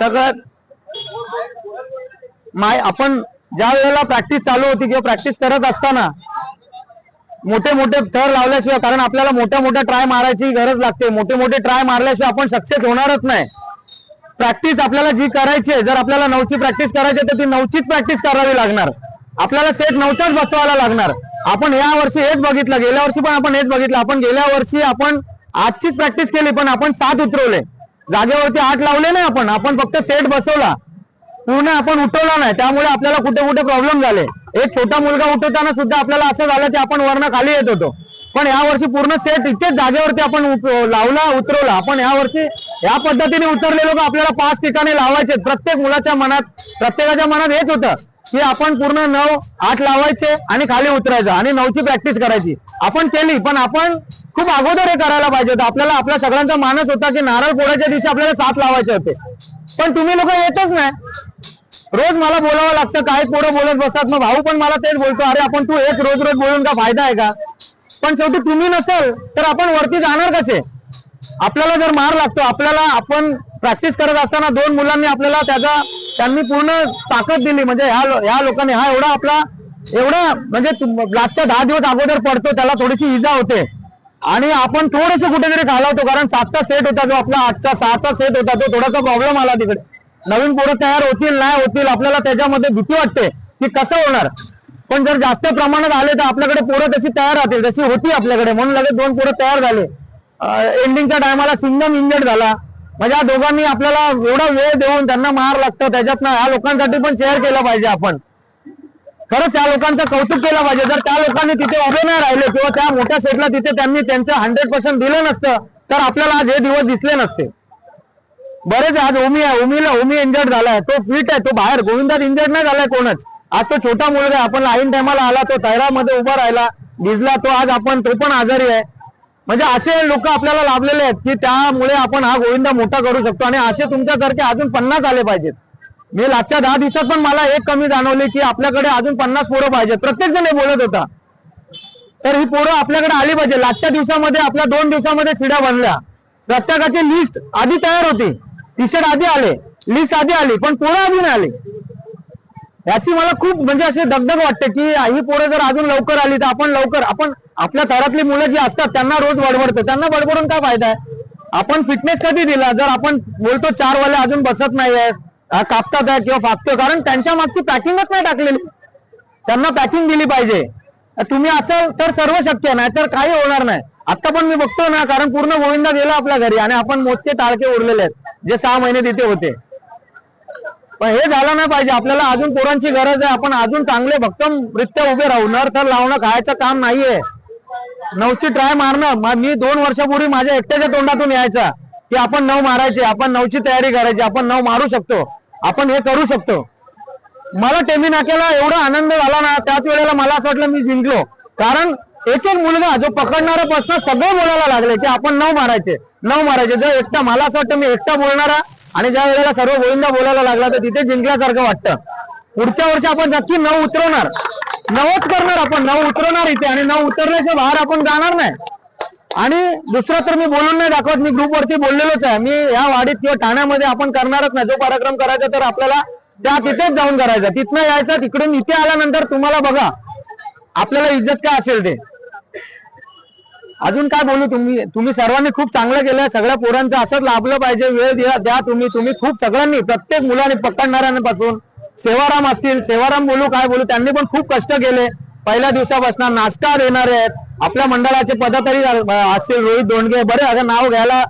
सगळ्यात माय आपण ज्या वेळेला प्रॅक्टिस चालू होती किंवा प्रॅक्टिस करत असताना मोठे मोठे थर लावल्याशिवाय कारण आपल्याला मोठ्या मोठ्या ट्राय मारायची गरज लागते. मोठे मोठे ट्राय मारल्याशिवाय आपण सक्सेस होणारच नाही. प्रॅक्टिस आपल्याला जी करायची आहे जर आपल्याला नऊची प्रॅक्टिस करायची आहे, तर ती नऊचीच प्रॅक्टिस करावी लागणार. आपल्याला सेट नऊचाच बसवायला लागणार. आपण या वर्षी हेच बघितलं गेल्या वर्षी पण आपण हेच बघितलं. आपण गेल्या वर्षी आपण आजचीच प्रॅक्टिस केली पण आपण सात उतरवले. जागेवरती आठ लावले नाही आपण. आपण फक्त सेट बसवला. पूर्ण आपण उठवला नाही. त्यामुळे आपल्याला कुठे कुठे प्रॉब्लेम झाले. एक छोटा मुलगा उठवताना सुद्धा आपल्याला असं झालं की आपण वरनं खाली येत होतो. पण या वर्षी पूर्ण सेट इतकेच जागेवरती आपण लावला उतरवला. आपण या वर्षी या पद्धतीने उतरले लोक आपल्याला पाच ठिकाणी लावायचे प्रत्येक मुलाच्या मनात प्रत्येकाच्या मनात हेच होतं. की आपण पूर्ण नऊ आठ लावायचे आणि खाली उतरायचं आणि नऊची प्रॅक्टिस करायची. आपण केली पण आपण खूप अगोदर हे करायला पाहिजे होतं. आपल्याला आपल्या सगळ्यांचा मानस होता की नारळ फोडायच्या दिवशी आपल्याला सात लावायचे होते. पण तुम्ही लोक येतच नाही. रोज मला बोलावं लागतं काही पोरं बोलत बसतात. मग भाऊ पण मला तेच बोलतो अरे आपण तू एक रोज रोज बोलून का फायदा आहे का? पण शेवटी तुम्ही नसेल तर आपण वरती जाणार कसे? आपल्याला जर मार लागतो आपल्याला आपण प्रॅक्टिस करत असताना दोन मुलांनी आपल्याला त्याचा त्यांनी पूर्ण ताकद दिली. म्हणजे ह्या ह्या लोकांनी हा एवढा आपला एवढा म्हणजे लास्टच्या दहा दिवस अगोदर पडतो त्याला थोडीशी इजा होते. आणि आपण थोडेसे कुठेतरी घालवतो कारण सातचा सेट होता जो आपला आठचा सहाचा सेट होता तो थोडासा प्रॉब्लेम आला तिकडे. नवीन पोरं तयार होतील नाही होतील आपल्याला त्याच्यामध्ये भीती वाटते की कसं होणार. पण जर जास्त प्रमाणात आले तर आपल्याकडे पोरं तशी तयार राहतील तशी होती आपल्याकडे. म्हणून लगेच दोन पोरं तयार झाले. एंडिंगच्या टायमाला सिंगम इंजर्ड झाला. म्हणजे या दोघांनी आपल्याला एवढा वेळ देऊन त्यांना मार लागतं त्याच्यात ह्या लोकांसाठी पण शेअर केलं पाहिजे आपण. खरंच त्या लोकांचं कौतुक केलं पाहिजे. जर त्या लोकांनी तिथे उभे नाही राहिले किंवा त्या मोठ्या सेटला तिथे त्यांनी त्यांचं हंड्रेड पर्सेंट दिलं नसतं तर आपल्याला आज हे दिवस दिसले नसते. बरेच आज ओमी आहे ओमीला ओमी इंजर्ड झालाय. तो फिट आहे तो बाहेर. गोविंदात इंजर्ड नाही झालाय कोणच. आज तो छोटा मुलगा आपण लाईन टायमाला आला तो तैरामध्ये उभा राहिला भिजला तो आज आपण तो पण आजारी आहे. म्हणजे असे लोक आपल्याला लाभलेले आहेत की त्यामुळे आपण हा गोविंदा मोठा करू शकतो आणि असे तुमच्यासारखे अजून पन्नास आले पाहिजेत. मी लागच्या दहा दिवसात पण मला एक कमी जाणवली की आपल्याकडे अजून पन्नास पोरं पाहिजेत. प्रत्येक जण बोलत होता. तर ही पोरं आपल्याकडे आली पाहिजे लागच्या दिवसामध्ये आपल्या दोन दिवसामध्ये शिड्या बनल्या. प्रत्येकाची लिस्ट आधी तयार होती. टी शर्ट आधी आले. लिस्ट आधी आली पण पोरं आधी नाही आली. याची मला खूप म्हणजे अशी दगदग वाटते की ही पोरं जर अजून लवकर आली तर आपण लवकर आपण आपल्या घरातली मुलं जी असतात त्यांना रोज बडबडतो. त्यांना बडबडून काय फायदा आहे? आपण फिटनेस कधी दिला? जर आपण बोलतो चार वाले अजून बसत नाही आहेत कापतात आहे किंवा फाकतो कारण त्यांच्या मागची पॅकिंगच नाही टाकलेली. त्यांना पॅकिंग दिली पाहिजे. तुम्ही असाल तर सर्व शक्य नाही तर काही होणार नाही. आता पण मी बघतो ना कारण पूर्ण गोविंदा गेला आपल्या घरी आणि आपण मोजके टाळके उरलेले आहेत जे सहा महिने तिथे होते. हे झालं नाही पाहिजे. आपल्याला अजून पोरांची गरज आहे. आपण अजून चांगले भक्कम रित्या उभे राहू. नर तर लावणं खायचं काम नाहीये. नऊची ट्राय मारणं. मी दोन वर्षापूर्वी माझ्या एकट्याच्या तोंडातून यायचा की आपण नऊ मारायचे आपण नऊची तयारी करायची आपण नऊ मारू शकतो. आपण हे करू शकतो. मला टेमी नाक्याला एवढा आनंद झाला ना त्याच वेळेला मला असं वाटलं मी जिंकलो. कारण एक एक मुलगा जो पकडणारा प्रश्न सगळे बोलायला लागले की आपण नऊ मारायचे. नऊ मारायचे. जर एकटा मला असं वाटतं मी एकटा बोलणारा आणि ज्या वेळेला सर्व गोविंदा बोलायला लागला तर तिथे जिंकल्यासारखं वाटतं. पुढच्या वर्षी आपण नक्की नऊ उतरवणार. नवच करणार आपण नऊ उतरवणार इथे आणि नऊ उतरल्याशिवाय बाहेर आपण जाणार नाही. आणि दुसरं तर मी बोलून नाही दाखवत मी ग्रुपवरती बोललेलोच आहे. मी या वाडीत किंवा ठाण्यामध्ये आपण करणारच नाही. जो कार्यक्रम करायचा तर आपल्याला त्या तिथेच जाऊन करायचा. तिथनं यायचं तिकडून इथे आल्यानंतर तुम्हाला बघा आपल्याला इज्जत काय असेल ते. अजून काय बोलू तुम्ही तुम्ही सर्वांनी खूप चांगलं केलं सगळ्या पोरांचं असंच लाभलं पाहिजे वेळ द्या द्या तुम्ही तुम्ही खूप सगळ्यांनी प्रत्येक मुलांनी पकडणाऱ्यांपासून. सेवाराम असतील सेवाराम बोलू काय बोलू त्यांनी पण खूप कष्ट केले. पहिल्या दिवसापासून नाश्ता देणारे आहेत. आपल्या मंडळाचे पदाधिकारी असतील रोहित दोंडगे बरे अगं नाव घ्यायला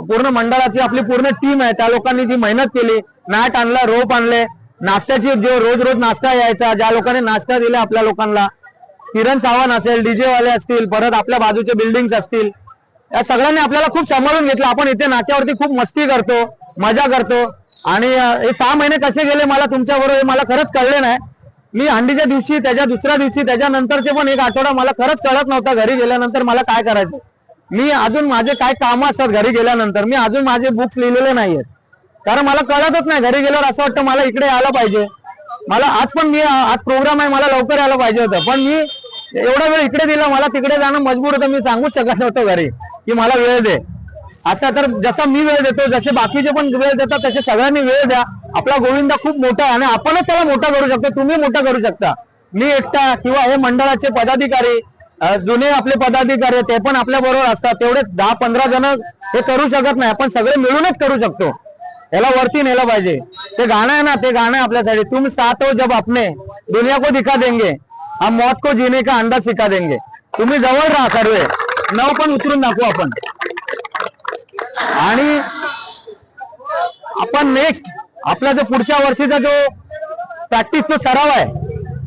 पूर्ण मंडळाची आपली पूर्ण टीम आहे. त्या लोकांनी जी मेहनत केली मॅट आणला रोप आणले. नाश्त्याची जो रोज रोज नाश्ता यायचा ज्या लोकांनी नाश्ता दिला आपल्या लोकांना किरण सावंत असेल डीजे वाले असतील परत आपल्या बाजूचे बिल्डिंग्स असतील या सगळ्यांनी आपल्याला खूप सांभाळून घेतलं. आपण इथे नाक्यावरती खूप मस्ती करतो मजा करतो. आणि हे सहा महिने कसे गेले मला तुमच्या बरोबर मला खरंच कळले नाही. मी हंडीच्या दिवशी त्याच्या दुसऱ्या दिवशी त्याच्यानंतरचे पण एक आठवडा मला खरंच कळत नव्हता घरी गेल्यानंतर मला काय करायचं. मी अजून माझे काय कामं असतात घरी गेल्यानंतर मी अजून माझे बुक्स लिहिलेले नाहीयेत. कारण मला कळतच नाही घरी गेल्यावर असं वाटतं मला इकडे यायला पाहिजे. मला आज पण मी आज प्रोग्राम आहे मला लवकर यायला पाहिजे होतं. पण मी एवढा वेळ इकडे दिला मला तिकडे जाणं मजबूर होतं. मी सांगूच शकत नव्हतं घरी की मला वेळ दे. असा तर जसा मी वेळ देतो जसे बाकीचे पण वेळ देतात तसे सगळ्यांनी वेळ द्या. आपला गोविंदा खूप मोठा आहे आणि आपणच त्याला मोठा करू शकतो. तुम्ही मोठा करू शकता. मी एकटा किंवा हे मंडळाचे पदाधिकारी जुने आपले पदाधिकारी ते पण आपल्या बरोबर असतात. तेवढे दहा पंधरा जण हे करू शकत नाही. आपण सगळे मिळूनच करू शकतो. याला वरती नेलं पाहिजे. ते गाणं आहे ना ते गाणं आहे आपल्यासाठी. तुम साथ हो जब आपने दुनिया को दिखा देंगे. हम मौत को जीने का अंदाज सिखा देंगे। तुम्ही जवळ राहा सर्वे. नव पण उतरून दाखवू आपण. आणि आपण नेक्स्ट आपला जो पुढच्या वर्षीचा जो प्रॅक्टिस तो सराव आहे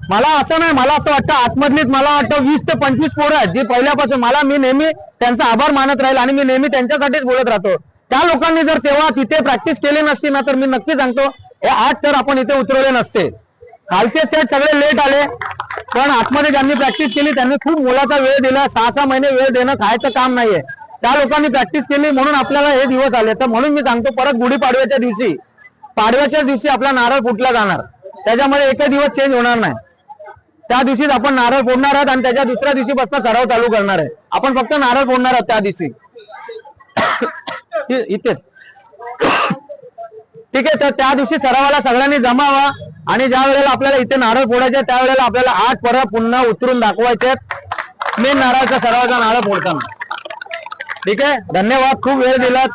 मला असं नाही मला असं वाटतं आतमधलीच मला वाटतं वीस ते पंचवीस पोरं आहेत जी पहिल्यापासून मला मी नेहमी त्यांचा आभार मानत राहील आणि मी नेहमी त्यांच्यासाठीच बोलत राहतो. त्या लोकांनी जर तेव्हा तिथे प्रॅक्टिस केली नसती ना तर मी नक्की सांगतो हे आज तर आपण इथे उतरवले नसते. कालचे सेट सगळे लेट आले. पण आतमध्ये ज्यांनी प्रॅक्टिस केली त्यांनी खूप मोलाचा वेळ दिला. सहा सहा महिने वेळ देणं खायचं काम नाहीये. त्या लोकांनी प्रॅक्टिस केली म्हणून आपल्याला हे दिवस आले. तर म्हणून मी सांगतो परत गुढीपाडव्याच्या दिवशी पाडव्याच्या दिवशी आपला नारळ फुटला जाणार. त्याच्यामध्ये एकही दिवस चेंज होणार नाही. त्या दिवशीच आपण नारळ फोडणार आहोत आणि त्याच्या दुसऱ्या दिवशी बसता सराव चालू करणार आहे. आपण फक्त नारळ फोडणार आहोत त्या दिवशी. इथेच. ठीक आहे तर त्या दिवशी सरावाला सगळ्यांनी जमावा. आणि ज्या वेळेला आपल्याला इथे नारळ फोडायचे त्यावेळेला आपल्याला आठ परत पुन्हा उतरून दाखवायचे मेन नारळाचा सरावाचा नारळ फोडताना. ठीक आहे? धन्यवाद. खूप वेळ दिलात.